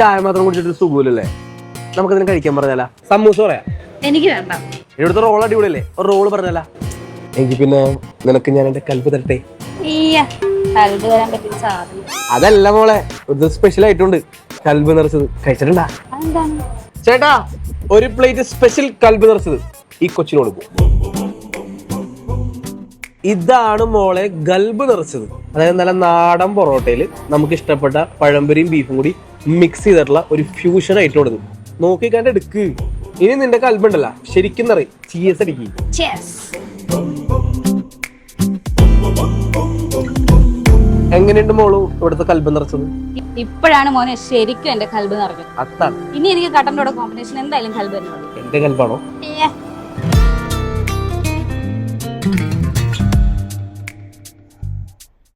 ചായ മാത്രം കുടിച്ചിട്ട് സുഖമില്ലല്ലേ? നമുക്ക് ഇതിന് കഴിക്കാൻ പറഞ്ഞാലാ. സമൂസ പറയാ. എനിക്ക് വേണ്ട. ഇവിടുത്തെ റോൾ അടിപൊളിയല്ലേ? ഒരു റോൾ പറഞ്ഞാലാ. എനിക്ക് പിന്നെ നിനക്ക് ഞാൻ എന്റെ കൽപ്പ് തരട്ടെ? അതല്ല മോളെ ഇത് സ്പെഷ്യൽ ആയിട്ടുണ്ട്. കൽബ് നിറച്ചത്. കഴിച്ചിട്ടുണ്ടാ? ചേട്ടാ ഒരു പ്ലേറ്റ് സ്പെഷ്യൽ കൽബ് നിറച്ചത്. ഈ കൊച്ചിനോട് കൊടുക്കും ഇതാണ് മോളെ ഗൽബ് നിറച്ചത്. അതായത് നല്ല നാടൻ പൊറോട്ടയിൽ നമുക്ക് ഇഷ്ടപ്പെട്ട പഴംപൊരിയും ബീഫും കൂടി മിക്സ് ചെയ്തിട്ടുള്ള ഒരു ഫ്യൂഷൻ ഐറ്റം കൊടുക്കും നോക്കിക്കാണ്ട് എടുക്ക്. ഇനി നിന്റെ കൽബുണ്ടല്ല ശരിക്കും നിറ ചീസ് അടിക്ക്. എങ്ങനെയുണ്ട് മോളു ഇവിടുത്തെ കൽബ് നിറച്ചത്? ഇപ്പോഴാണ് മോനെ ശരിക്കും എന്റെ കൽബ് നിറഞ്ഞത്. അത്താണ് ഇനി എനിക്ക് കട്ടന്റെ കൂടെ കോമ്പിനേഷൻ എന്തായാലും കൽബ് തന്നെ എന്റെ കൽബാണോ?